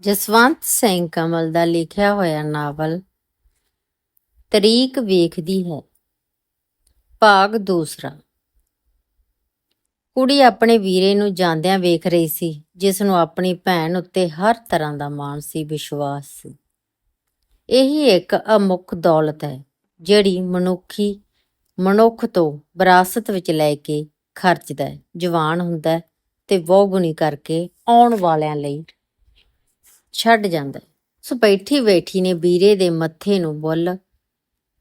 ਜਸਵੰਤ ਸਿੰਘ ਕਮਲ ਦਾ ਲਿਖਿਆ ਹੋਇਆ ਨਾਵਲ ਤਰੀਕ ਵੇਖਦੀ ਹੈ। ਭਾਗ ਦੂਸਰਾ। ਕੁੜੀ ਆਪਣੇ ਵੀਰੇ ਨੂੰ ਜਾਂਦਿਆਂ ਵੇਖ ਰਹੀ ਸੀ, ਜਿਸ ਨੂੰ ਆਪਣੀ ਭੈਣ ਉੱਤੇ ਹਰ ਤਰ੍ਹਾਂ ਦਾ ਮਾਣ ਸੀ ਵਿਸ਼ਵਾਸ ਸੀ। ਇਹੀ ਇੱਕ ਅਮੁੱਖ ਦੌਲਤ ਹੈ, ਜਿਹੜੀ ਮਨੁੱਖੀ, ਮਨੁੱਖ ਤੋਂ ਵਿਰਾਸਤ ਵਿੱਚ ਲੈ ਕੇ ਖਰਚਦਾ ਹੈ, ਜਵਾਨ ਹੁੰਦਾ ਤੇ ਬਹੁਗੁਣੀ ਕਰਕੇ ਆਉਣ ਵਾਲਿਆਂ ਲਈ ਛੱਡ ਜਾਂਦਾ ਹੈ। ਸੋ ਬੈਠੀ ਬੈਠੀ ਨੇ ਵੀਰੇ ਦੇ ਮੱਥੇ ਨੂੰ ਬੁੱਲ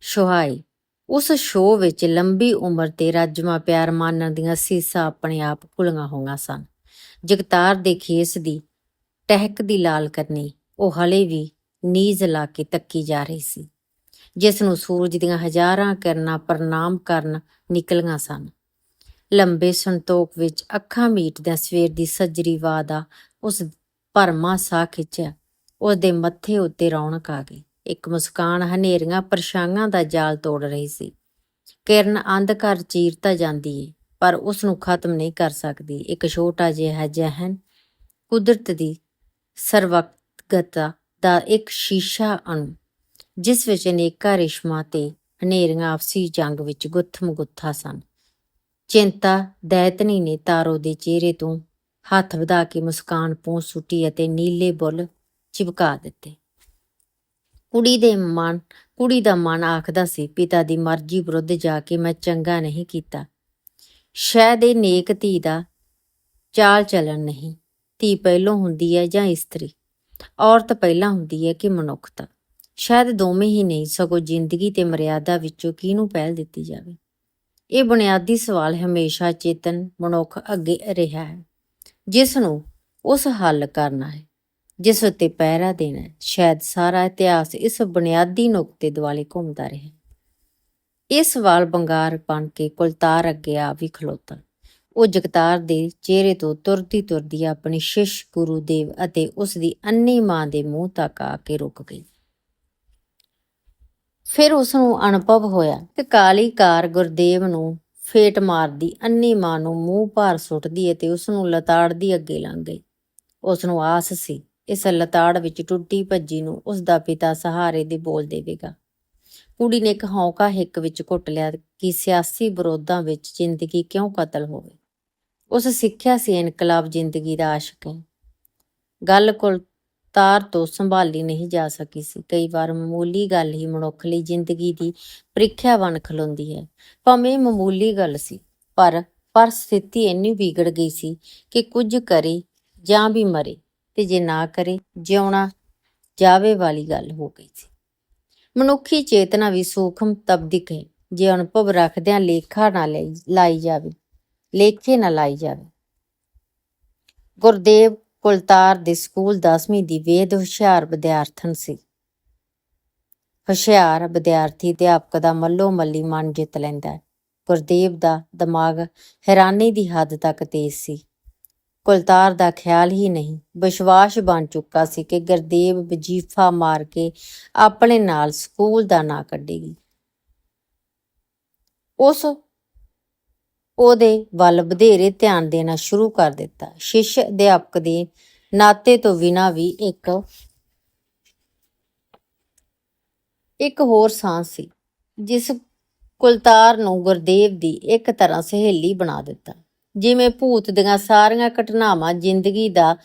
ਛੁਹਾਈ ਉਸ ਸ਼ੋਅ ਵਿੱਚ ਲੰਬੀ ਉਮਰ ਤੇ ਰਾਜਮਾ ਪਿਆਰ ਮਾਨਣ ਦੀਆਂ ਸੀਸਾਂ ਆਪਣੇ ਆਪ ਖੁੱਲੀਆਂ ਹੋਈਆਂ ਸਨ। ਜਗਤਾਰ ਦੇ ਖੇਸ ਦੀ ਟਹਿਕ ਦੀ ਲਾਲ ਕਰਨੀ, ਉਹ ਹਲੇ ਵੀ ਨੀਜ਼ ਲਾ ਕੇ ਤੱਕੀ ਜਾ ਰਹੀ ਸੀ, ਜਿਸ ਨੂੰ ਸੂਰਜ ਦੀਆਂ ਹਜ਼ਾਰਾਂ ਕਿਰਨਾਂ ਪ੍ਰਣਾਮ ਕਰਨ ਨਿਕਲੀਆਂ ਸਨ। ਲੰਬੇ ਸੰਤੋਖ ਵਿੱਚ ਅੱਖਾਂ ਮੀਟਦਿਆਂ ਸਵੇਰ ਦੀ ਸੱਜਰੀ ਵਾਦਾ ਉਸ ਭਰਮਾ ਸਾਹ ਖਿੱਚਿਆ। ਉਸ ਦੇ ਮੱਥੇ ਉੱਤੇ ਰੌਣਕ ਆ ਗਈ। ਇੱਕ ਮੁਸਕਾਨ ਹਨੇਰੀਆਂ ਪਰਛਾਈਆਂ ਦਾ ਜਾਲ ਤੋੜ ਰਹੀ ਸੀ। ਕਿਰਨ ਅੰਧਕਾਰ ਚੀਰਤਾ ਜਾਂਦੀ ਏ, ਪਰ ਉਸ ਨੂੰ ਖਤਮ ਨਹੀਂ ਕਰ ਸਕਦੀ। ਇੱਕ ਛੋਟਾ ਜਿਹਾ ਜਹਨ ਕੁਦਰਤ ਦੀ ਸਰਵਗਤਾ ਦਾ ਇੱਕ ਸ਼ੀਸ਼ਾ ਅਣੂ, ਜਿਸ ਵਿੱਚ ਅਨੇਕਾਂ ਰਿਸ਼ਮਾਂ ਤੇ ਹਨੇਰੀਆਂ ਆਪਸੀ ਜੰਗ ਵਿੱਚ ਗੁੱਥਮ ਗੁੱਥਾ ਸਨ। ਚਿੰਤਾ ਦੈਤਨੀ ਨੇ ਤਾਰੋ ਦੇ ਚਿਹਰੇ ਤੋਂ ਹੱਥ ਵਧਾ ਕੇ ਮੁਸਕਾਨ ਪੂੰਝ ਸੁੱਟੀ ਅਤੇ ਨੀਲੇ ਬੁੱਲ ਚਿਪਕਾ ਦਿੱਤੇ। ਕੁੜੀ ਦੇ ਮਨ, ਕੁੜੀ ਦਾ ਮਨ ਆਖਦਾ ਸੀ, ਪਿਤਾ ਦੀ ਮਰਜ਼ੀ ਵਿਰੁੱਧ ਜਾ ਕੇ ਮੈਂ ਚੰਗਾ ਨਹੀਂ ਕੀਤਾ। ਸ਼ਾਇਦ ਇਹ ਨੇਕ ਧੀ ਦਾ ਚਾਲ ਚੱਲਣ ਨਹੀਂ। ਧੀ ਪਹਿਲੋਂ ਹੁੰਦੀ ਹੈ ਜਾਂ ਇਸਤਰੀ? ਔਰਤ ਪਹਿਲਾਂ ਹੁੰਦੀ ਹੈ ਕਿ ਮਨੁੱਖਤਾ ਸ਼ਾਇਦ ਦੋਵੇਂ ਹੀ ਨਹੀਂ, ਸਗੋਂ ਜ਼ਿੰਦਗੀ ਤੇ ਮਰਿਆਦਾ ਵਿੱਚੋਂ ਕਿਹਨੂੰ ਪਹਿਲ ਦਿੱਤੀ ਜਾਵੇ? ਇਹ ਬੁਨਿਆਦੀ ਸਵਾਲ ਹਮੇਸ਼ਾ ਚੇਤਨ ਮਨੁੱਖ ਅੱਗੇ ਰਿਹਾ ਹੈ। ਜਿਸ ਨੂੰ ਉਸ ਹੱਲ ਕਰਨਾ ਹੈ, ਜਿਸ ਉੱਤੇ ਪਹਿਰਾ ਦੇਣਾ ਹੈ, ਸ਼ਾਇਦ ਸਾਰਾ ਇਤਿਹਾਸ ਇਸ ਬੁਨਿਆਦੀ ਨੁਕਤੇ ਦੁਆਲੇ ਘੁੰਮਦਾ ਰਿਹਾ। ਇਹ ਸਵਾਲ ਬੰਗਾਰ ਬਣ ਕੇ ਕੁਲਤਾਰ ਅੱਗੇ ਆ ਵੀ ਖਲੋਤਾ। ਉਹ ਜਗਤਾਰ ਦੇ ਚਿਹਰੇ ਤੋਂ ਤੁਰਦੀ ਤੁਰਦੀ ਆਪਣੀ ਸ਼ਿਸ਼ ਗੁਰੂਦੇਵ ਅਤੇ ਉਸ ਦੀ ਅੰਨੀ ਮਾਂ ਦੇ ਮੂੰਹ ਤੱਕ ਆ ਕੇ ਰੁਕ ਗਈ। ਫਿਰ ਉਸ ਨੂੰ ਅਨੁਭਵ ਹੋਇਆ ਕਿ ਕਾਲੀ ਕਾਰ ਗੁਰਦੇਵ ਨੂੰ ਫੇਟ ਮਾਰਦੀ, ਅੰਨੀ ਮਾਂ ਨੂੰ ਮੂੰਹ ਭਾਰ ਸੁੱਟਦੀ ਅਤੇ ਉਸ ਨੂੰ ਲਤਾੜਦੀ ਅੱਗੇ ਲੰਘ ਗਈ। ਉਸ ਨੂੰ ਆਸ ਸੀ, ਇਸ ਲਤਾੜ ਵਿੱਚ ਟੁੱਟੀ ਭੱਜੀ ਨੂੰ ਉਸ ਦਾ ਪਿਤਾ ਸਹਾਰੇ ਦੇ ਬੋਲ ਦੇਵੇਗਾ। ਕੁੜੀ ਨੇ ਇੱਕ ਹੌਂਕਾ ਹਿੱਕ ਵਿੱਚ ਘੁੱਟ ਲਿਆ ਕਿ ਸਿਆਸੀ ਵਿਰੋਧਾਂ ਵਿੱਚ ਜ਼ਿੰਦਗੀ ਕਿਉਂ ਕਤਲ ਹੋਵੇ। ਉਸ ਸਿੱਖਿਆ ਸੀ ਇਨਕਲਾਬ ਜ਼ਿੰਦਗੀ ਦਾ ਆਸ਼ਕ ਹੈ। ਗੱਲ ਕੋਲ ਤਾਰ ਤੋਂ ਸੰਭਾਲੀ ਨਹੀਂ ਜਾ ਸਕੀ ਸੀ। ਕਈ ਵਾਰ ਮਾਮੂਲੀ ਗੱਲ ਹੀ ਮਨੁੱਖ ਲਈ ਜ਼ਿੰਦਗੀ ਦੀ ਪ੍ਰੀਖਿਆ ਬਣ ਖਲੋਂਦੀ ਹੈ। ਭਾਵੇਂ ਮਾਮੂਲੀ ਗੱਲ ਸੀ, ਪਰ ਪਰ ਸਥਿਤੀ ਇੰਨੀ ਵਿਗੜ ਗਈ ਸੀ ਕਿ ਕੁਝ ਕਰੇ ਜਾਂ ਵੀ ਮਰੇ ਤੇ ਜੇ ਨਾ ਕਰੇ, ਜਿਉਣਾ ਜਾਵੇ ਵਾਲੀ ਗੱਲ ਹੋ ਗਈ ਸੀ। ਮਨੁੱਖੀ ਚੇਤਨਾ ਵੀ ਸੂਖਮ ਤਬਦੀਕ ਹੈ। ਜੇ ਅਨੁਭਵ ਰੱਖਦਿਆਂ ਲੇਖਾ ਨਾ ਲਈ- ਲਾਈ ਜਾਵੇ, ਲੇਖੇ ਨਾ ਲਾਈ ਜਾਵੇ। ਗੁਰਦੇਵ ਕੁਲਤਾਰ ਦੇ ਸਕੂਲ 10ਵੀਂ ਦੀ ਵੇਦ ਹੁਸ਼ਿਆਰ ਵਿਦਿਆਰਥਣ ਸੀ। ਹੁਸ਼ਿਆਰ ਵਿਦਿਆਰਥੀ ਅਧਿਆਪਕ ਦਾ ਮੱਲੋ ਮੱਲੀ ਮਨ ਜਿੱਤ ਲੈਂਦਾ ਹੈ। ਗੁਰਦੇਵ ਦਾ ਦਿਮਾਗ ਹੈਰਾਨੀ ਦੀ ਹੱਦ ਤੱਕ ਤੇਜ਼ ਸੀ। ਕੁਲਤਾਰ ਦਾ ਖਿਆਲ ਹੀ ਨਹੀਂ, ਵਿਸ਼ਵਾਸ ਬਣ ਚੁੱਕਾ ਸੀ ਕਿ ਗੁਰਦੇਵ ਵਜੀਫਾ ਮਾਰ ਕੇ ਆਪਣੇ ਨਾਲ ਸਕੂਲ ਦਾ ਨਾਂ ਕੱਢੇਗੀ। ਉਸ ਉਹਦੇ ਵੱਲ ਵਧੇਰੇ ਧਿਆਨ ਦੇਣਾ ਸ਼ੁਰੂ ਕਰ ਦਿੱਤਾ। ਸ਼ਿਸ਼ ਅਧਿਆਪਕ ਦੇ ਨਾਤੇ ਤੋਂ ਬਿਨਾਂ ਵੀ ਇੱਕ ਇੱਕ ਹੋਰ ਸਾਂਸ ਸੀ, ਜਿਸ ਕੁਲਤਾਰ ਨੂੰ ਗੁਰਦੇਵ ਦੀ ਇੱਕ ਤਰ੍ਹਾਂ ਸਹੇਲੀ ਬਣਾ ਦਿੱਤਾ। ਜਿਵੇਂ ਭੂਤ ਦੀਆਂ ਸਾਰੀਆਂ ਘਟਨਾਵਾਂ ਜ਼ਿੰਦਗੀ ਦਾ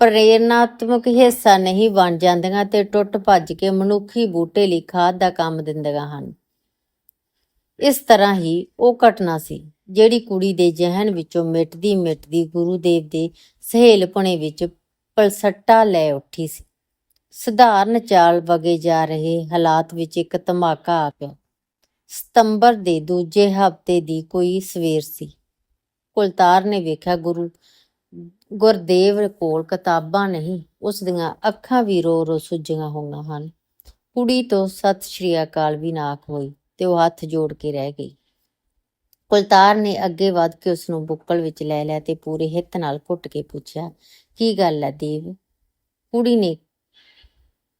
ਪ੍ਰੇਰਨਾਤਮਕ ਹਿੱਸਾ ਨਹੀਂ ਬਣ ਜਾਂਦੀਆਂ ਤੇ ਟੁੱਟ ਭੱਜ ਕੇ ਮਨੁੱਖੀ ਬੂਟੇ ਲਈ ਖਾਦ ਦਾ ਕੰਮ ਦਿੰਦੀਆਂ ਹਨ। ਇਸ ਤਰ੍ਹਾਂ ਹੀ ਉਹ ਘਟਨਾ ਸੀ। ਜਿਹੜੀ ਕੁੜੀ ਦੇ ਜ਼ਿਹਨ ਵਿੱਚੋਂ ਮਿਟਦੀ ਮਿਟਦੀ ਗੁਰੂਦੇਵ ਦੇ ਸਹੇਲਪਣੇ ਵਿੱਚ ਪਲਸੱਟਾ ਲੈ ਉੱਠੀ ਸੀ। ਸਧਾਰਨ ਚਾਲ ਵਗੇ ਜਾ ਰਹੇ ਹਾਲਾਤ ਵਿੱਚ ਇੱਕ ਧਮਾਕਾ ਆ ਗਿਆ ਸਤੰਬਰ ਦੇ ਦੂਜੇ ਹਫ਼ਤੇ ਦੀ ਕੋਈ ਸਵੇਰ ਸੀ। ਕੁਲਤਾਰ ਨੇ ਵੇਖਿਆ ਗੁਰੂ ਗੁਰਦੇਵ ਕੋਲ ਕਿਤਾਬਾਂ ਨਹੀਂ, ਉਸ ਦੀਆਂ ਅੱਖਾਂ ਵੀ ਰੋ ਰੋ ਸੁੱਜੀਆਂ ਹੋਈਆਂ ਹਨ। ਕੁੜੀ ਤੋਂ ਸਤਿ ਸ਼੍ਰੀ ਅਕਾਲ ਵੀ ਨਾ ਹੋਈ ਤੇ ਉਹ ਹੱਥ ਜੋੜ ਕੇ ਰਹਿ ਗਈ। ਕੁਲਤਾਰ ਨੇ ਅੱਗੇ ਵੱਧ ਕੇ ਉਸ ਨੂੰ ਬੁੱਕਲ ਵਿੱਚ ਲੈ ਲਿਆ ਤੇ ਪੂਰੇ ਹਿੱਤ ਨਾਲ ਘੁੱਟ ਕੇ ਪੁੱਛਿਆ, ਕੀ ਗੱਲ ਹੈ ਦੇਵ? ਕੁੜੀ ਨੇ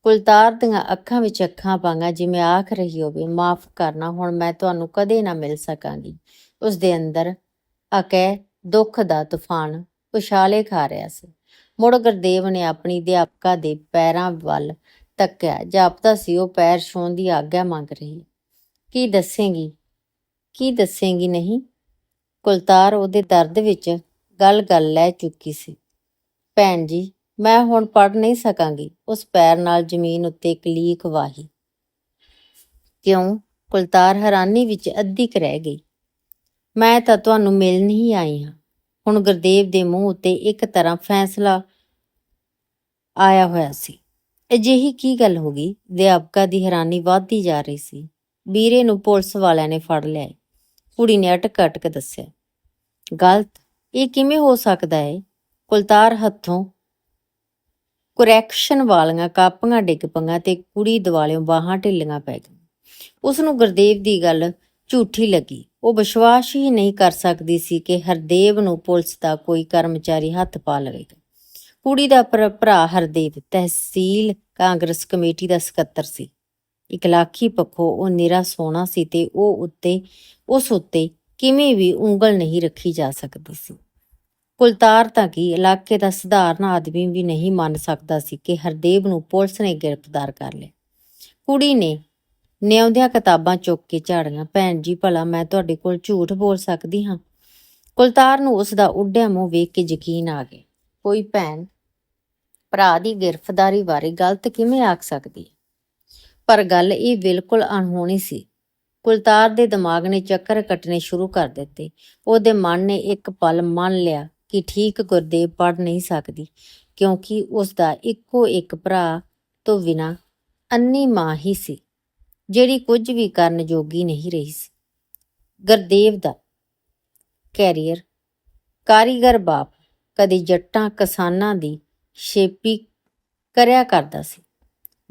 ਕੁਲਤਾਰ ਦੀਆਂ ਅੱਖਾਂ ਵਿੱਚ ਅੱਖਾਂ ਪਾਈਆਂ, ਜਿਵੇਂ ਆਖ ਰਹੀ ਹੋਵੇ, ਮਾਫ ਕਰਨਾ, ਹੁਣ ਮੈਂ ਤੁਹਾਨੂੰ ਕਦੇ ਨਾ ਮਿਲ ਸਕਾਂਗੀ। ਉਸ ਦੇ ਅੰਦਰ ਅਕੈ ਦੁੱਖ ਦਾ ਤੂਫਾਨ ਉਛਾਲੇ ਖਾ ਰਿਹਾ ਸੀ। ਮੁੜ ਗੁਰਦੇਵ ਨੇ ਆਪਣੀ ਅਧਿਆਪਕਾ ਦੇ ਪੈਰਾਂ ਵੱਲ ਤੱਕਿਆ। ਜਾਪਦਾ ਸੀ, ਉਹ ਪੈਰ ਛੂਹਣ ਦੀ ਆਗਿਆ ਮੰਗ ਰਹੀ ਕੀ ਦੱਸੇਂਗੀ? ਕੀ ਦੱਸੇਂਗੀ ਨਹੀਂ? ਕੁਲਤਾਰ ਉਹਦੇ ਦਰਦ ਵਿੱਚ ਗੱਲ-ਗੱਲ ਲੈ ਚੁੱਕੀ ਸੀ। ਭੈਣ ਜੀ, ਮੈਂ ਹੁਣ ਪੜ ਨਹੀਂ ਸਕਾਂਗੀ। ਉਸ ਪੈਰ ਨਾਲ ਜ਼ਮੀਨ ਉੱਤੇ ਇੱਕ ਲੀਕ ਵਾਹੀ। ਕਿਉਂ? ਕੁਲਤਾਰ ਹੈਰਾਨੀ ਵਿੱਚ ਅੱਧੀ ਕੁ ਰਹਿ ਗਈ। ਮੈਂ ਤਾਂ ਤੁਹਾਨੂੰ ਮਿਲਣ ਹੀ ਆਈ ਹਾਂ। ਹੁਣ ਗੁਰਦੇਵ ਦੇ ਮੂੰਹ ਉੱਤੇ ਇੱਕ ਤਰ੍ਹਾਂ ਫੈਸਲਾ ਆਇਆ ਹੋਇਆ ਸੀ। ਅਜਿਹੀ ਕੀ ਗੱਲ ਹੋ ਗਈ? ਅਧਿਆਪਕਾ ਦੀ ਹੈਰਾਨੀ ਵੱਧਦੀ ਜਾ ਰਹੀ ਸੀ। ਵੀਰੇ ਨੂੰ ਪੁਲਿਸ ਵਾਲਿਆਂ ਨੇ ਫੜ ਲਿਆ ਏ। ਕੁੜੀ ਨੇ ਅਟਕ ਅਟਕ ਦੱਸਿਆ, ਗਲਤ, ਇਹ ਕਿਵੇਂ ਹੋ ਸਕਦਾ ਹੈ ਕੁਲਤਾਰ ਹੱਥੋਂ ਕਰੈਕਸ਼ਨ ਵਾਲੀਆਂ ਕਾਪੀਆਂ ਡਿੱਗ ਪਈਆਂ ਤੇ ਕੁੜੀ ਦਿਵਾਲਿਓਂ ਬਾਹਾਂ ਢਿੱਲੀਆਂ ਪੈ ਗਈਆਂ। ਉਸ ਨੂੰ ਗੁਰਦੇਵ ਦੀ ਗੱਲ ਝੂਠੀ ਲੱਗੀ। ਉਹ ਵਿਸ਼ਵਾਸ ਹੀ ਨਹੀਂ ਕਰ ਸਕਦੀ ਸੀ ਕਿ ਹਰਦੇਵ ਨੂੰ ਪੁਲਿਸ ਦਾ ਕੋਈ ਕਰਮਚਾਰੀ ਹੱਥ ਪਾ ਲਵੇਗਾ। ਕੁੜੀ ਦਾ ਭਰਾ ਹਰਦੇਵ, ਤਹਿਸੀਲ ਕਾਂਗਰਸ ਕਮੇਟੀ ਦਾ ਸਕੱਤਰ ਸੀ। ਇਕਲਾਖੀ ਪੱਖੋਂ ਉਹ ਨਿਰਾ ਸੋਨਾ ਸੀ ਤੇ ਉਹ ਉੱਤੇ, ਉਸ ਉੱਤੇ ਕਿਵੇਂ ਵੀ ਉਂਗਲ ਨਹੀਂ ਰੱਖੀ ਜਾ ਸਕਦੀ ਸੀ। ਕੁਲਤਾਰ ਤਾਂ ਕੀ ਇਲਾਕੇ ਦਾ ਸਧਾਰਨ ਆਦਮੀ ਵੀ ਨਹੀਂ ਮੰਨ ਸਕਦਾ ਸੀ ਕਿ ਹਰਦੇਵ ਨੂੰ ਪੁਲਿਸ ਨੇ ਗ੍ਰਿਫਤਾਰ ਕਰ ਲਿਆ। ਕੁੜੀ ਨੇ ਨਿਉਂਦਿਆਂ ਕਿਤਾਬਾਂ ਚੁੱਕ ਕੇ ਝਾੜੀਆਂ, ਭੈਣ ਜੀ, ਭਲਾ ਮੈਂ ਤੁਹਾਡੇ ਕੋਲ ਝੂਠ ਬੋਲ ਸਕਦੀ ਹਾਂ? ਕੁਲਤਾਰ ਨੂੰ ਉਸ ਦਾ ਉੱਡਿਆ ਮੂੰਹ ਵੇਖ ਕੇ ਯਕੀਨ ਆ ਗਿਆ। ਕੋਈ ਭੈਣ, ਭਰਾ ਦੀ ਗ੍ਰਿਫਤਾਰੀ ਬਾਰੇ ਗਲਤ ਕਿਵੇਂ ਆਖ ਸਕਦੀ? ਹੈ ਪਰ ਗੱਲ ਇਹ ਬਿਲਕੁਲ ਅਣਹੋਣੀ ਸੀ। ਕੁਲਤਾਰ ਦੇ ਦਿਮਾਗ ਨੇ ਚੱਕਰ ਕੱਟਣੇ ਸ਼ੁਰੂ ਕਰ ਦਿੱਤੇ। ਉਹਦੇ ਮਨ ਨੇ ਇੱਕ ਪਲ ਮੰਨ ਲਿਆ ਕਿ ਠੀਕ ਗੁਰਦੇਵ ਪੜ ਨਹੀਂ ਸਕਦੀ, ਕਿਉਂਕਿ ਉਸ ਦਾ ਇੱਕੋ ਇੱਕ ਭਰਾ ਤੋਂ ਬਿਨਾ ਅੰਨੀ ਮਾਂ ਹੀ ਸੀ, ਜਿਹੜੀ ਕੁਝ ਵੀ ਕਰਨ ਯੋਗੀ ਨਹੀਂ ਰਹੀ ਸੀ। ਗੁਰਦੇਵ ਦਾ ਕੈਰੀਅਰ, ਕਾਰੀਗਰ ਬਾਪ ਕਦੇ ਜੱਟਾਂ ਕਿਸਾਨਾਂ ਦੀ ਸ਼ੇਪੀ ਕਰਿਆ ਕਰਦਾ ਸੀ।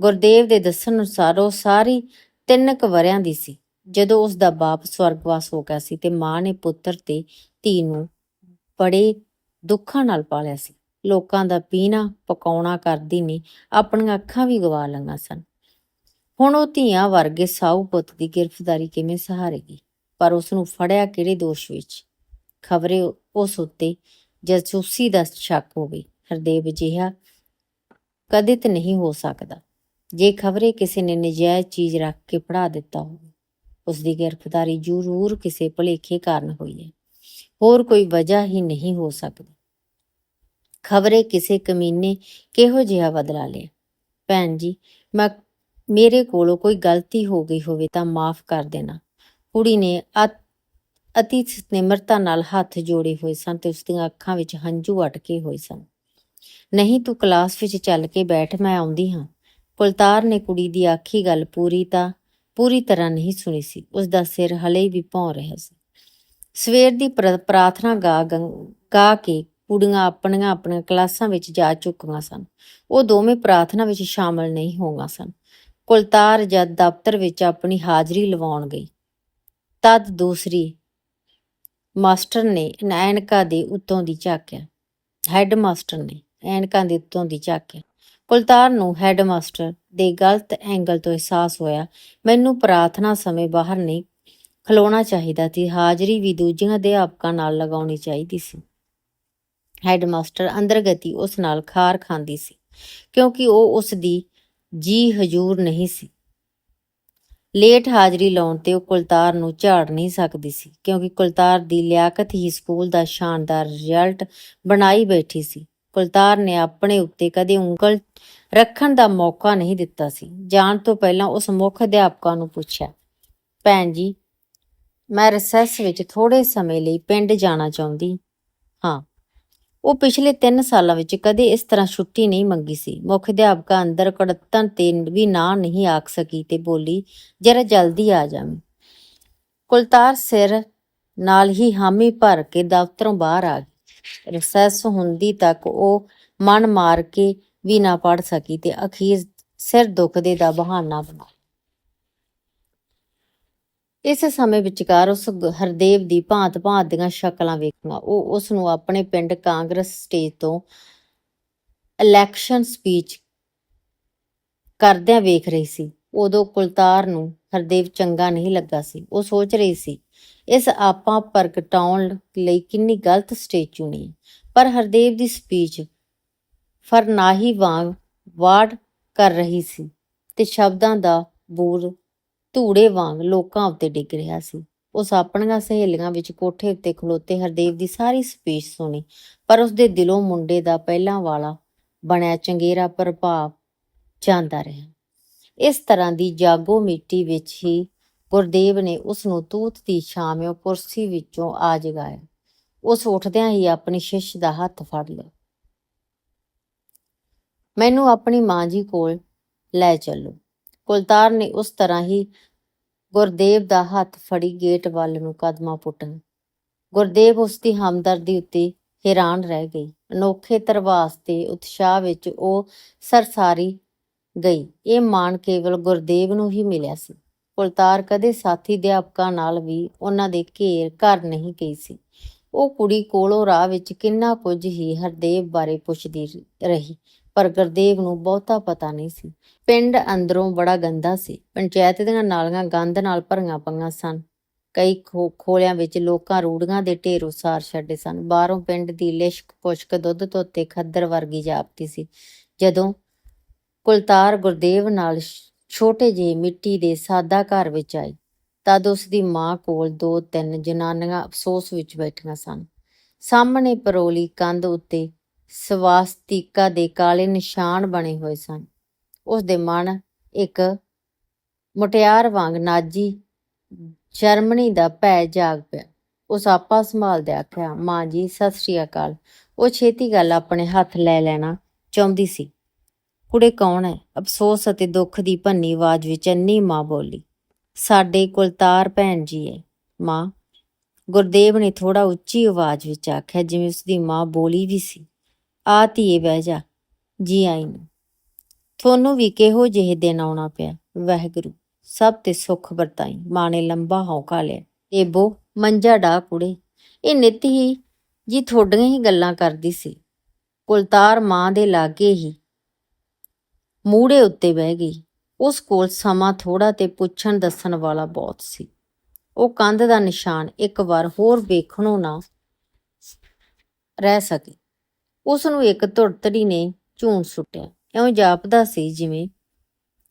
ਗੁਰਦੇਵ ਦੇ ਦੱਸਣ ਅਨੁਸਾਰ ਉਹ ਸਾਰੀ ਤਿੰਨ ਕੁ ਵਰਿਆਂ ਦੀ ਸੀ। ਜਦੋਂ ਉਸ ਦਾ ਬਾਪ ਸਵਰਗਵਾਸ ਹੋ ਗਿਆ ਸੀ ਤੇ ਮਾਂ ਨੇ ਪੁੱਤਰ ਤੇ ਧੀ ਨੂੰ ਬੜੇ ਦੁੱਖਾਂ ਨਾਲ ਪਾਲਿਆ ਸੀ। ਲੋਕਾਂ ਦਾ ਪੀਣਾ, ਪਕਾਉਣਾ ਕਰਦੀ ਨੇ ਆਪਣੀਆਂ ਅੱਖਾਂ ਵੀ ਗਵਾ ਲਈਆਂ ਸਨ। ਹੁਣ ਉਹ ਧੀਆਂ ਵਰਗੇ ਸਾਊ ਪੁੱਤ ਦੀ ਗ੍ਰਿਫਤਾਰੀ ਕਿਵੇਂ ਸਹਾਰੇਗੀ? ਪਰ ਉਸ ਨੂੰ ਫੜਿਆ ਕਿਹੜੇ ਦੋਸ਼ ਵਿੱਚ? ਖਬਰੇ ਉਸ ਉੱਤੇ ਜਾਸੂਸੀ ਦਾ ਸ਼ੱਕ ਹੋਵੇ ਹਰਦੇਵ ਜਿਹਾ ਕਦੇ ਤੇ ਨਹੀਂ ਹੋ ਸਕਦਾ। ਜੇ ਖਬਰੇ ਕਿਸੇ ਨੇ ਨਜਾਇਜ਼ ਚੀਜ਼ ਰੱਖ ਕੇ ਪੜਾ ਦਿੱਤਾ ਹੋਵੇ ਉਸ ਦੀ ਗ੍ਰਿਫਤਾਰੀ ਜ਼ਰੂਰ ਕਿਸੇ ਭੁਲੇਖੇ ਕਾਰਨ ਹੋਈ ਹੈ। ਹੋਰ ਕੋਈ ਵਜ੍ਹਾ ਹੀ ਨਹੀਂ ਹੋ ਸਕਦੀ। ਖਬਰੇ ਕਿਸੇ ਕਮੀਨੇ ਕਿਹੋ ਜਿਹਾ ਬਦਲਾ ਲਿਆ? ਭੈਣ ਜੀ, ਮੈਂ, ਮੇਰੇ ਕੋਲੋਂ ਕੋਈ ਗਲਤੀ ਹੋ ਗਈ ਹੋਵੇ ਤਾਂ ਮਾਫ ਕਰ ਦੇਣਾ। ਕੁੜੀ ਨੇ ਅਤ- ਅਤੀ ਨਿਮਰਤਾ ਨਾਲ ਹੱਥ ਜੋੜੇ ਹੋਏ ਸਨ ਤੇ ਉਸ ਦੀਆਂ ਅੱਖਾਂ ਵਿੱਚ ਹੰਝੂ ਅਟਕੇ ਹੋਏ ਸਨ। ਨਹੀਂ ਤੂੰ ਕਲਾਸ ਵਿੱਚ ਚੱਲ ਕੇ ਬੈਠ, ਮੈਂ ਆਉਂਦੀ ਹਾਂ। ਕੁਲਤਾਰ ਨੇ ਕੁੜੀ ਦੀ ਆਖੀ ਗੱਲ ਪੂਰੀ ਤਾਂ ਪੂਰੀ ਤਰ੍ਹਾਂ ਨਹੀਂ ਸੁਣੀ ਸੀ। ਉਸ ਦਾ ਸਿਰ ਹਲੇ ਵੀ ਭੌਂ ਰਿਹਾ ਸੀ। ਸਵੇਰ ਦੀ ਪ੍ਰ- ਪ੍ਰਾਰਥਨਾ ਗਾ ਗਾ ਕੇ ਕੁੜੀਆਂ ਆਪਣੀਆਂ ਆਪਣੀਆਂ ਕਲਾਸਾਂ ਵਿੱਚ ਜਾ ਚੁੱਕੀਆਂ ਸਨ। ਉਹ ਦੋਵੇਂ ਪ੍ਰਾਰਥਨਾ ਵਿੱਚ ਸ਼ਾਮਲ ਨਹੀਂ ਹੋਈਆਂ ਸਨ। ਕੁਲਤਾਰ ਜਦ ਦਫ਼ਤਰ ਵਿੱਚ ਆਪਣੀ ਹਾਜ਼ਰੀ ਲਵਾਉਣ ਗਈ, ਤਦ ਦੂਸਰੀ ਮਾਸਟਰ ਨੇ ਐਨਕਾ ਦੇ ਉੱਤੋਂ ਦੀ ਝਾਕਿਆ। ਹੈੱਡ ਮਾਸਟਰ ਨੇ ਐਨਕਾਂ ਦੇ ਉੱਤੋਂ ਦੀ ਝਾਕਿਆ। ਕੁਲਤਾਰ ਨੂੰ ਹੈਡਮਾਸਟਰ ਦੇ ਗਲਤ ਐਂਗਲ ਤੋਂ ਅਹਿਸਾਸ ਹੋਇਆ। ਮੈਨੂੰ ਪ੍ਰਾਰਥਨਾ ਸਮੇਂ ਬਾਹਰ ਨਹੀਂ ਖਲੋਣਾ ਚਾਹੀਦਾ ਸੀ, ਹਾਜ਼ਰੀ ਵੀ ਦੂਜਿਆਂ ਅਧਿਆਪਕਾਂ ਨਾਲ ਲਗਾਉਣੀ ਚਾਹੀਦੀ ਸੀ। ਹੈੱਡ ਅੰਦਰ ਗਤੀ ਉਸ ਨਾਲ ਖਾਰ ਖਾਂਦੀ ਸੀ, ਕਿਉਂਕਿ ਉਹ ਉਸ ਦੀ ਜੀ ਹਜੂਰ ਨਹੀਂ ਸੀ। ਲੇਟ ਹਾਜ਼ਰੀ ਲਾਉਣ ਤੇ ਉਹ ਕੁਲਤਾਰ ਨੂੰ ਝਾੜ ਨਹੀਂ ਸਕਦੀ ਸੀ, ਕਿਉਂਕਿ ਕੁਲਤਾਰ ਦੀ ਲਿਆਕਤ ਹੀ ਸਕੂਲ ਦਾ ਸ਼ਾਨਦਾਰ ਰਿਜ਼ਲਟ ਬਣਾਈ ਬੈਠੀ ਸੀ। ਕੁਲਤਾਰ ਨੇ ਆਪਣੇ ਉੱਤੇ ਕਦੇ ਉਂਗਲ ਰੱਖਣ ਦਾ ਮੌਕਾ ਨਹੀਂ ਦਿੱਤਾ ਸੀ। ਜਾਣ ਤੋਂ ਪਹਿਲਾਂ ਉਸ ਮੁੱਖ ਅਧਿਆਪਕਾਂ ਨੂੰ ਪੁੱਛਿਆ, ਭੈਣ ਜੀ, ਮੈਂ ਰਿਸੈਸ ਵਿੱਚ ਥੋੜੇ ਸਮੇਂ ਲਈ ਪਿੰਡ ਜਾਣਾ ਚਾਹੁੰਦੀ ਹਾਂ। ਉਹ ਪਿਛਲੇ 3 ਸਾਲਾਂ ਵਿੱਚ ਕਦੇ ਇਸ ਤਰ੍ਹਾਂ ਛੁੱਟੀ ਨਹੀਂ ਮੰਗੀ ਸੀ। ਮੁੱਖ ਅਧਿਆਪਕਾ ਅੰਦਰ ਕੜਤਨ ਤੇ ਵੀ ਨਾ ਨਹੀਂ ਆਖ ਸਕੀ ਤੇ ਬੋਲੀ, ਜਰਾ ਜਲਦੀ ਆ ਜਾਵੇਂ ਕੁਲਤਾਰ ਸਿਰ ਨਾਲ ਹੀ ਹਾਮੀ ਭਰ ਕੇ ਦਫ਼ਤਰੋਂ ਬਾਹਰ ਆ ਗਈ ਰਿਸੈਸ ਹੁੰਦੀ ਤੱਕ ਉਹ ਮਨ ਮਾਰ ਕੇ ਵੀ ਨਾ ਪੜ ਸਕੀ ਤੇ ਅਖੀਰ ਸਿਰ ਦੁਖਦੇ ਦਾ ਬਹਾਨਾ ਬਣਾ। ਇਸ ਸਮੇਂ ਵਿਚਕਾਰ ਉਸ ਹਰਦੇਵ ਦੀ ਭਾਂਤ ਭਾਂਤ ਦੀਆਂ ਸ਼ਕਲਾਂ ਵੇਖੀਆਂ ਉਹ ਉਸ ਨੂੰ ਆਪਣੇ ਪਿੰਡ ਕਾਂਗਰਸ ਸਟੇਜ ਤੋਂ ਇਲੈਕਸ਼ਨ ਸਪੀਚ ਕਰਦਿਆਂ ਵੇਖ ਰਹੀ ਸੀ। ਉਦੋਂ ਕੁਲਤਾਰ ਨੂੰ ਹਰਦੇਵ ਚੰਗਾ ਨਹੀਂ ਲੱਗਾ ਸੀ। ਉਹ ਸੋਚ ਰਹੀ ਸੀ ਇਸ ਆਪਾਂ ਪ੍ਰਗਟਾਉਣ ਲਈ ਕਿੰਨੀ ਗਲਤ ਸਟੇਜ ਚੁਣੀ। ਪਰ ਹਰਦੇਵ ਦੀ ਸਪੀਚ ਫਰਨਾਹੀ ਵਾਂਗ ਵਾੜ ਕਰ ਰਹੀ ਸੀ ਤੇ ਸ਼ਬਦਾਂ ਦਾ ਬੂਰ ਧੂੜੇ ਵਾਂਗ ਲੋਕਾਂ ਉੱਤੇ ਡਿੱਗ ਰਿਹਾ ਸੀ। ਉਸ ਆਪਣੀਆਂ ਸਹੇਲੀਆਂ ਵਿੱਚ ਕੋਠੇ ਉੱਤੇ ਖਲੋਤੇ ਹਰਦੇਵ ਦੀ ਸਾਰੀ ਸਪੀਚ ਸੁਣੀ, ਪਰ ਉਸ ਦੇ ਦਿਲੋਂ ਮੁੰਡੇ ਦਾ ਪਹਿਲਾਂ ਵਾਲਾ ਬਣਿਆ ਚੰਗੇਰਾ ਪ੍ਰਭਾਵ ਜਾਂਦਾ ਰਿਹਾ। ਇਸ ਤਰ੍ਹਾਂ ਦੀ ਜਾਗੋ ਮਿੱਟੀ ਵਿੱਚ ਹੀ ਗੁਰਦੇਵ ਨੇ ਉਸ ਨੂੰ ਤੂਤ ਦੀ ਛਾਵੇਂ ਕੁਰਸੀ ਵਿੱਚੋਂ ਆ ਜਗਾਇਆ। ਉਸ ਉੱਠਦਿਆਂ ਹੀ ਆਪਣੀ ਸ਼ਿਸ਼ ਦਾ ਹੱਥ ਫੜ ਲਿਆ। ਮੈਨੂੰ ਆਪਣੀ ਮਾਂ ਜੀ ਕੋਲ ਲੈ ਚੱਲੋ। ਕੁਲਤਾਰ ਨੇ ਉਸ ਤਰ੍ਹਾਂ ਹੀ ਗੁਰਦੇਵ ਦਾ ਹੱਥ ਫੜੀ ਗੇਟ ਵੱਲ ਨੂੰ ਕਦਮਾਂ ਪੁੱਟਣ। ਗੁਰਦੇਵ ਉਸ ਦੀ ਹਮਦਰਦੀ ਉੱਤੇ ਹੈਰਾਨ ਰਹਿ ਗਈ। ਅਨੋਖੇ ਤਰਵਾਸ ਤੇ ਉਤਸ਼ਾਹ ਵਿੱਚ ਉਹ ਸਰਸਾਰੀ ਗਈ। ਇਹ ਮਾਣ ਕੇਵਲ ਗੁਰਦੇਵ ਨੂੰ ਹੀ ਮਿਲਿਆ ਸੀ। ਕੁਲਤਾਰ ਕਦੇ ਸਾਥੀ ਅਧਿਆਪਕਾਂ ਨਾਲ ਵੀ ਉਹਨਾਂ ਦੇ ਘੇਰ ਘਰ ਨਹੀਂ ਗਈ ਸੀ। ਉਹ ਕੁੜੀ ਕੋਲੋਂ ਰਾਹ ਵਿੱਚ ਕਿੰਨਾ ਕੁਝ ਹੀ ਹਰਦੇਵ ਬਾਰੇ ਪੁੱਛਦੀ ਰਹੀ, ਪਰ ਗੁਰਦੇਵ ਨੂੰ ਬਹੁਤਾ ਪਤਾ ਨਹੀਂ ਸੀ। ਪਿੰਡ ਅੰਦਰੋਂ ਬੜਾ ਗੰਦਾ ਸੀ। ਪੰਚਾਇਤ ਦੀਆਂ ਨਾਲੀਆਂ ਗੰਦ ਨਾਲ ਭਰੀਆਂ ਪਈਆਂ ਸਨ। ਕਈ ਖੋ- ਖੋਲਿਆਂ ਵਿੱਚ ਲੋਕਾਂ ਰੂੜੀਆਂ ਦੇ ਢੇਰ ਉਸਾਰ ਛੱਡੇ ਸਨ। ਬਾਹਰੋਂ ਪਿੰਡ ਦੀ ਲਿਸ਼ਕ ਪੁਸ਼ਕ ਦੁੱਧ ਧੋਤੇ ਖੱਦਰ ਵਰਗੀ ਜਾਪਦੀ ਸੀ। ਜਦੋਂ ਕੁਲਤਾਰ ਗੁਰਦੇਵ ਨਾਲ ਛੋਟੇ ਜਿਹੇ ਮਿੱਟੀ ਦੇ ਸਾਦਾ ਘਰ ਵਿੱਚ ਆਈ। ਤਦ ਉਸ ਦੀ ਮਾਂ ਕੋਲ ਦੋ ਤਿੰਨ ਜਨਾਨੀਆਂ ਅਫਸੋਸ ਵਿੱਚ ਬੈਠੀਆਂ ਸਨ। ਸਾਹਮਣੇ ਪਰੋਲੀ ਕੰਧ ਉੱਤੇ ਸਵਾਸਤਿਕਾ ਦੇ ਕਾਲੇ ਨਿਸ਼ਾਨ ਬਣੇ ਹੋਏ ਸਨ। ਉਸ ਦੇ ਮਨ ਇੱਕ ਮੁਟਿਆਰ ਵਾਂਗ ਨਾਜੀ ਜਰਮਨੀ ਦਾ ਭੈ ਜਾਗ ਪਿਆ। ਉਸ ਆਪਾ ਸੰਭਾਲਦੇ ਆਖਿਆ, ਮਾਂ ਜੀ, ਸਤਿ ਸ੍ਰੀ ਅਕਾਲ। ਉਹ ਛੇਤੀ ਗੱਲ ਆਪਣੇ ਹੱਥ ਲੈ ਲੈਣਾ ਚਾਹੁੰਦੀ ਸੀ। ਕੁੜੇ ਕੌਣ ਹੈ? ਅਫਸੋਸ ਅਤੇ ਦੁੱਖ ਦੀ ਭੰਨੀ ਆਵਾਜ਼ ਵਿੱਚ ਅੰਨੀ ਮਾਂ ਬੋਲੀ, ਸਾਡੇ ਕੁਲਤਾਰ ਭੈਣ ਜੀ ਹੈ, ਮਾਂ। ਗੁਰਦੇਵ ਨੇ ਥੋੜਾ ਉੱਚੀ ਆਵਾਜ਼ ਵਿੱਚ ਆਖਿਆ, ਜਿਵੇਂ ਉਸ ਦੀ ਮਾਂ ਬੋਲੀ ਵੀ ਸੀ, ਆ ਧੀਏ, ਬਹਿ ਜਾ, ਜੀ ਆਈ ਨੂੰ। ਤੁਹਾਨੂੰ ਵੀ ਕਿਹੋ ਜਿਹੇ ਦਿਨ ਆਉਣਾ ਪਿਆ, ਵਾਹਿਗੁਰੂ, ਸਭ ਤੇ ਸੁੱਖ ਵਰਤਾਈ, ਮਾਂ ਨੇ ਲੰਬਾ ਹੌਕਾ ਲਿਆ। ਏਬੋ, ਮੰਜਾ ਡਾ ਕੁੜੇ, ਇਹ ਨਿੱਤ ਹੀ, ਜੀ ਥੋਡੀਆਂ ਹੀ ਗੱਲਾਂ ਕਰਦੀ ਸੀ। ਕੁਲਤਾਰ ਮਾਂ ਦੇ ਲਾਗੇ ਹੀ ਮੂੜੇ ਉੱਤੇ ਬਹਿ ਗਈ। ਉਸ ਕੋਲ ਸਮਾਂ ਥੋੜਾ ਤੇ ਪੁੱਛਣ ਦੱਸਣ ਵਾਲਾ ਬਹੁਤ ਸੀ। ਉਹ ਕੰਧ ਦਾ ਨਿਸ਼ਾਨ ਇੱਕ ਵਾਰ ਹੋਰ ਵੇਖਣੋਂ ਨਾ ਰਹਿ ਸਕੀ। ਉਸ ਨੂੰ ਇੱਕ ਧੁਰਤੜੀ ਨੇ ਝੂਣ ਸੁੱਟਿਆ। ਇਉਂ ਜਾਪਦਾ ਸੀ ਜਿਵੇਂ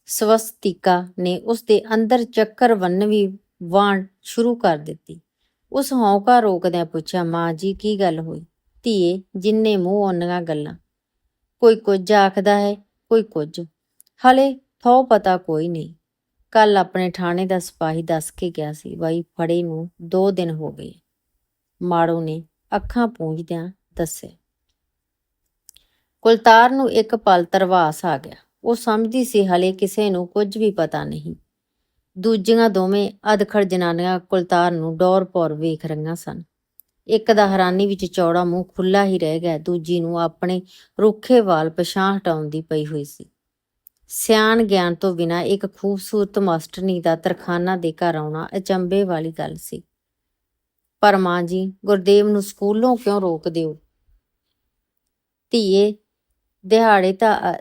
ਸਵਸਤਿਕਾ ਨੇ ਉਸ ਦੇ ਅੰਦਰ ਚੱਕਰ ਵੰਨਵੀ ਵਾਣ ਸ਼ੁਰੂ ਕਰ ਦਿੱਤੀ। ਉਸ ਹੌਂਕਾ ਰੋਕਦਿਆਂ ਪੁੱਛਿਆ, ਮਾਂ ਜੀ, ਕੀ ਗੱਲ ਹੋਈ? ਧੀਏ, ਜਿੰਨੇ ਮੂੰਹ ਓਨੀਆਂ ਗੱਲਾਂ। ਕੋਈ ਕੁਝ ਆਖਦਾ ਹੈ? ਕੋਈ ਕੁਝ। ਹਲੇ ਥੋ ਪਤਾ ਕੋਈ ਨਹੀਂ। ਕੱਲ ਆਪਣੇ ਥਾਣੇ ਦਾ ਸਿਪਾਹੀ ਦੱਸ ਕੇ ਗਿਆ ਸੀ, ਬਾਈ ਫੜੇ ਨੂੰ 2 ਦਿਨ ਹੋ ਗਏ। ਮਾੜੋ ਨੇ ਅੱਖਾਂ ਪੂੰਝਦਿਆਂ ਦੱਸਿਆ। ਕੁਲਤਾਰ ਨੂੰ ਇੱਕ ਪਲ ਤਰਵਾਸ ਆ ਗਿਆ। ਉਹ ਸਮਝਦੀ ਸੀ ਹਲੇ ਕਿਸੇ ਨੂੰ ਕੁਝ ਵੀ ਪਤਾ ਨਹੀਂ। ਦੂਜੀਆਂ ਦੋਵੇਂ ਅਧਖੜ ਜਨਾਨੀਆਂ ਕੁਲਤਾਰ ਨੂੰ ਡੌਰ ਪੌਰ ਵੇਖ ਰਹੀਆਂ ਸਨ। ਇੱਕ ਦਾ ਹੈਰਾਨੀ ਵਿੱਚ ਚੌੜਾ ਮੂੰਹ ਖੁੱਲਾ ਹੀ ਰਹਿ ਗਿਆ, ਦੂਜੀ ਨੂੰ ਆਪਣੇ ਰੁੱਖੇ ਵਾਲ ਪਛਾਣ ਹਟਾਉਂਦੀ ਪਈ ਹੋਈ ਸੀ। ਸਿਆਣ ਗਿਆਨ ਤੋਂ ਬਿਨਾ ਇੱਕ ਖੂਬਸੂਰਤ ਮਾਸਟਰਨੀ ਦਾ ਤਰਖਾਨਾ ਦੇ ਘਰ ਆਉਣਾ ਅਚੰਬੇ ਵਾਲੀ ਗੱਲ ਸੀ। ਪਰ ਮਾਂ ਜੀ, ਗੁਰਦੇਵ ਨੂੰ ਸਕੂਲੋਂ ਕਿਉਂ ਰੋਕ ਦਿਓ? ਧੀਏ, ਦਿਹਾੜੇ ਤਾਂ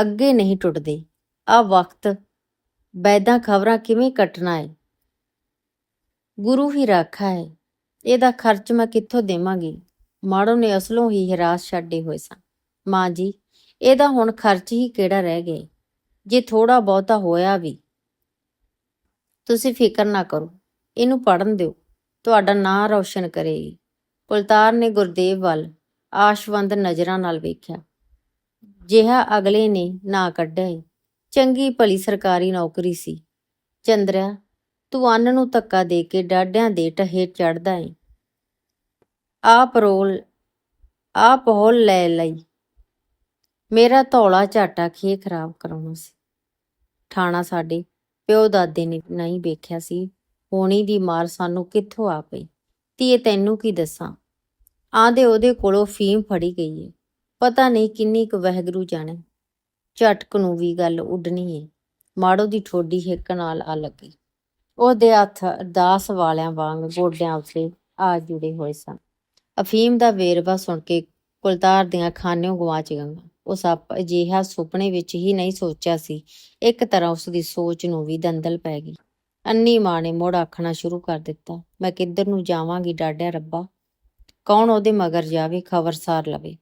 ਅੱਗੇ ਨਹੀਂ ਟੁੱਟਦੇ। ਆ ਵਕਤ ਬੈਦਾਂ ਖਬਰਾਂ ਕਿਵੇਂ ਕੱਟਣਾ ਹੈ ਗੁਰੂ ਹੀ ਰਾਖਾ ਹੈ ਇਹਦਾ ਖਰਚ ਮੈਂ ਕਿੱਥੋਂ ਦੇਵਾਂਗੀ? ਮਾੜੋ ਨੇ ਅਸਲੋਂ ਹੀ ਹਰਾਸ ਛੱਡੇ ਹੋਏ ਸਨ। ਮਾਂ ਜੀ, ਇਹਦਾ ਹੁਣ ਖਰਚ ਹੀ ਕਿਹੜਾ ਰਹਿ ਗਿਆ ਜੇ ਥੋੜਾ ਬਹੁਤਾ ਹੋਇਆ ਵੀ। ਤੁਸੀਂ ਫਿਕਰ ਨਾ ਕਰੋ, ਇਹਨੂੰ ਪੜਨ ਦਿਓ। ਤੁਹਾਡਾ ਨਾਂ ਰੌਸ਼ਨ ਕਰੇਗੀ। ਕੁਲਤਾਰ ਨੇ ਗੁਰਦੇਵ ਵੱਲ ਆਸ਼ਵੰਦ ਨਜ਼ਰਾਂ ਨਾਲ ਵੇਖਿਆ। ਜਿਹਾ ਅਗਲੇ ਨੇ ਨਾ ਕੱਢਿਆ ਏ। ਚੰਗੀ ਭਲੀ ਸਰਕਾਰੀ ਨੌਕਰੀ ਸੀ। ਚੰਦਰਿਆ, ਤੂੰ ਅੰਨ ਨੂੰ ਧੱਕਾ ਦੇ ਕੇ ਡਾਢਿਆਂ ਦੇ ਟਹੇ ਚੜਦਾ ਏ। ਆ ਪਰੋਲ ਆ ਪਹੋਲ ਲੈ ਲਈ। ਮੇਰਾ ਧੌਲਾ ਝਾਟਾ ਖੇ ਖਰਾਬ ਕਰਾਉਣਾ ਸੀ। ਠਾਣਾ ਸਾਡੇ ਪਿਓ ਦਾਦੇ ਨੇ ਨਹੀਂ ਵੇਖਿਆ ਸੀ। ਹੋਣੀ ਦੀ ਮਾਰ ਸਾਨੂੰ ਕਿੱਥੋਂ ਆ ਪਈ? ਧੀਏ, ਤੈਨੂੰ ਕੀ ਦੱਸਾਂ? ਆਂਦੇ ਉਹਦੇ ਕੋਲੋਂ ਫੀਮ ਫੜੀ ਗਈ ਏ। ਪਤਾ ਨਹੀਂ ਕਿੰਨੀ ਕੁ ਵਹਿਗਰੂ ਜਾਣੇ। ਝਟਕ ਨੂੰ ਵੀ ਗੱਲ ਉੱਡਣੀ ਏ। ਮਾੜੋ ਦੀ ਠੋਡੀ ਹਿੱਕ ਨਾਲ ਆ ਲੱਗੀ। ਉਹਦੇ ਹੱਥ ਅਰਦਾਸ ਵਾਲਿਆਂ ਵਾਂਗ ਗੋਡਿਆਂ ਉੱਤੇ ਆ ਜੁੜੇ ਹੋਏ ਸਨ। ਅਫੀਮ ਦਾ ਵੇਰਵਾ ਸੁਣ ਕੇ ਕੁਲਤਾਰ ਦੀਆਂ ਖਾਨਿਓਂ ਗਵਾਚ ਗਈਆਂ। ਉਸ ਆਪ ਅਜਿਹਾ ਸੁਪਨੇ ਵਿੱਚ ਹੀ ਨਹੀਂ ਸੋਚਿਆ ਸੀ। ਇੱਕ ਤਰ੍ਹਾਂ ਉਸ ਦੀ ਸੋਚ ਨੂੰ ਵੀ ਦੰਦਲ ਪੈ ਗਈ। ਅੰਨੀ ਮਾਂ ਨੇ ਮੁੜ ਆਖਣਾ ਸ਼ੁਰੂ ਕਰ ਦਿੱਤਾ। ਮੈਂ ਕਿੱਧਰ ਨੂੰ ਜਾਵਾਂਗੀ ਡਾਡਿਆ ਰੱਬਾ? ਕੌਣ ਉਹਦੇ ਮਗਰ ਜਾਵੇ, ਖਬਰਸਾਰ ਲਵੇ?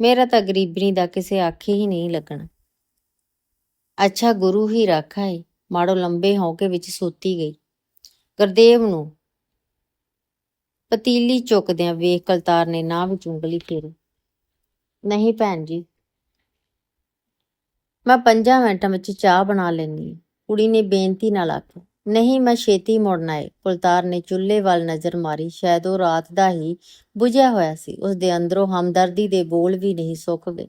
ਮੇਰਾ ਤਾਂ ਗਰੀਬਣੀ ਦਾ ਕਿਸੇ ਆਖੇ ਹੀ ਨਹੀਂ ਲੱਗਣਾ। ਅੱਛਾ, ਗੁਰੂ ਹੀ ਰਾਖਾ ਏ। ਮਾੜੋ ਲੰਬੇ ਹੌਕੇ ਵਿੱਚ ਸੋਤੀ ਗਈ। ਗੁਰਦੇਵ ਨੂੰ ਪਤੀਲੀ ਚੁੱਕਦਿਆਂ ਵੇਖ ਕਲਤਾਰ ਨੇ ਨਾ ਵਿੱਚ ਉਂਗਲੀ ਫੇਰੀ। ਨਹੀਂ ਭੈਣ ਜੀ, ਮੈਂ ਪੰਜਾਂ ਮਿੰਟਾਂ ਵਿੱਚ ਚਾਹ ਬਣਾ ਲੈਂਦੀ ਕੁੜੀ ਨੇ ਬੇਨਤੀ ਨਾਲ ਆਖਿਆ। ਨਹੀਂ, ਮੈਂ ਛੇਤੀ ਮੁੜਨਾ ਏ, ਕੁਲਤਾਰ ਨੇ ਚੁੱਲ੍ਹੇ ਵੱਲ ਨਜ਼ਰ ਮਾਰੀ। ਸ਼ਾਇਦ ਉਹ ਰਾਤ ਦਾ ਹੀ ਬੁਝਿਆ ਹੋਇਆ ਸੀ। ਉਸ ਦੇ ਅੰਦਰੋਂ ਹਮਦਰਦੀ ਦੇ ਬੋਲ ਵੀ ਨਹੀਂ ਸੁੱਕ ਗਏ।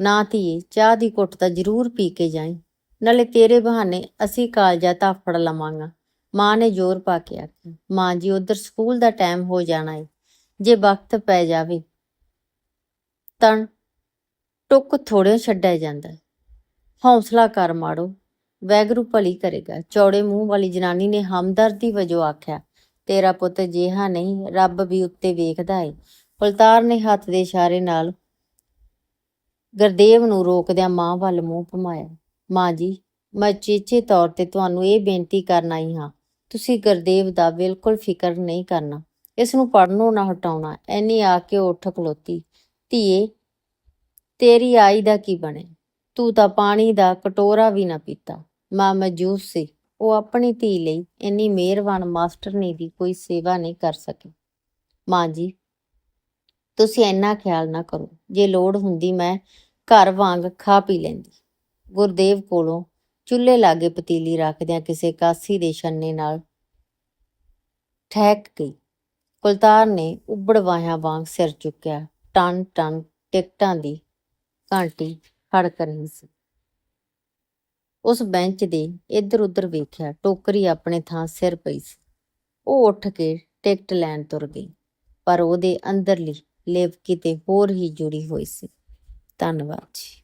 ਨਾ ਧੀਏ, ਚਾਹ ਦੀ ਘੁੱਟ ਤਾਂ ਜ਼ਰੂਰ ਪੀ ਕੇ ਜਾਈਂ। ਨਾਲੇ ਤੇਰੇ ਬਹਾਨੇ ਅਸੀਂ ਕਾਲਜਾ ਧਾਫੜ ਲਵਾਂਗਾ। ਮਾਂ ਨੇ ਜ਼ੋਰ ਪਾ ਕੇ ਆਖਿਆ, ਮਾਂ ਜੀ, ਉਧਰ ਸਕੂਲ ਦਾ ਟਾਈਮ ਹੋ ਜਾਣਾ ਏ। ਜੇ ਵਕਤ ਪੈ ਜਾਵੇ ਤਾਂ ਟੁੱਕ ਥੋੜ੍ਹਾ ਛੱਡਿਆ ਜਾਂਦਾ ਹੌਸਲਾ ਕਰ ਮਾੜੋ, ਵੈਗਰੂ ਭਲੀ ਕਰੇਗਾ। ਚੌੜੇ ਮੂੰਹ ਵਾਲੀ ਜਨਾਨੀ ਨੇ ਹਮਦਰਦੀ ਵਜੋਂ ਆਖਿਆ, ਤੇਰਾ ਪੁੱਤ ਜਿਹਾ ਨਹੀਂ, ਰੱਬ ਵੀ ਉੱਤੇ ਵੇਖਦਾ ਏ। ਕੁਲਤਾਰ ਨੇ ਹੱਥ ਦੇ ਇਸ਼ਾਰੇ ਨਾਲ ਗੁਰਦੇਵ ਨੂੰ ਰੋਕਦਿਆਂ ਮਾਂ ਵੱਲ ਮੂੰਹ ਘੁਮਾਇਆ, ਮਾਂ ਜੀ, ਮੈਂ ਚੇਚੇ ਤੌਰ ਤੇ ਤੁਹਾਨੂੰ ਇਹ ਬੇਨਤੀ ਕਰਨ ਆਈ ਹਾਂ ਤੁਸੀਂ ਗੁਰਦੇਵ ਦਾ ਬਿਲਕੁਲ ਫਿਕਰ ਨਹੀਂ ਕਰਨਾ। ਇਸ ਨੂੰ ਪੜਨੋਂ ਨਾ ਹਟਾਉਣਾ। ਐਨੀ ਆ ਕੇ ਉੱਠ ਖਲੋਤੀ। ਧੀਏ, ਤੇਰੀ ਆਈ ਦਾ ਕੀ ਬਣੇ? ਤੂੰ ਤਾਂ ਪਾਣੀ ਦਾ ਕਟੋਰਾ ਵੀ ਨਾ ਪੀਤਾ। ਮਾਂ ਮਜੂਸ ਸੀ। ਉਹ ਆਪਣੀ ਧੀ ਲਈ ਇੰਨੀ ਮਿਹਰਬਾਨ ਮਾਸਟਰਨੀ ਦੀ ਕੋਈ ਸੇਵਾ ਨਹੀਂ ਕਰ ਸਕੀ। ਮਾਂ ਜੀ, ਤੁਸੀਂ ਇੰਨਾ ਖਿਆਲ ਨਾ ਕਰੋ। ਜੇ ਲੋੜ ਹੁੰਦੀ ਮੈਂ ਘਰ ਵਾਂਗ ਖਾ ਪੀ ਲੈਂਦੀ। ਗੁਰਦੇਵ ਕੋਲੋਂ ਚੁੱਲ੍ਹੇ ਲਾਗੇ ਪਤੀਲੀ ਰੱਖਦਿਆਂ ਕਿਸੇ ਕਾਸੀ ਦੇ ਛੰਨੇ ਨਾਲ ਠਹਿਕ ਗਈ। ਕੁਲਤਾਰ ਨੇ ਉੱਬੜ ਵਾਹਿਆਂ ਵਾਂਗ ਸਿਰ ਚੁੱਕਿਆ। ਟਨ ਟਨ ਟਿਕਟਾਂ ਦੀ ਘੰਟੀ ਖੜਕ ਰਹੀ ਸੀ। ਉਸ ਬੈਂਚ ਦੇ ਇੱਧਰ ਉੱਧਰ ਵੇਖਿਆ ਟੋਕਰੀ ਆਪਣੇ ਥਾਂ ਸਿਰ ਪਈ ਸੀ। ਉਹ ਉੱਠ ਕੇ ਟਿਕਟ ਲੈਣ ਤੁਰ ਗਈ, ਪਰ ਉਹਦੇ ਅੰਦਰਲੀ ਲਿਵ ਤੇ ਹੋਰ ਹੀ ਜੁੜੀ ਹੋਈ ਸੀ। ਧੰਨਵਾਦ ਜੀ।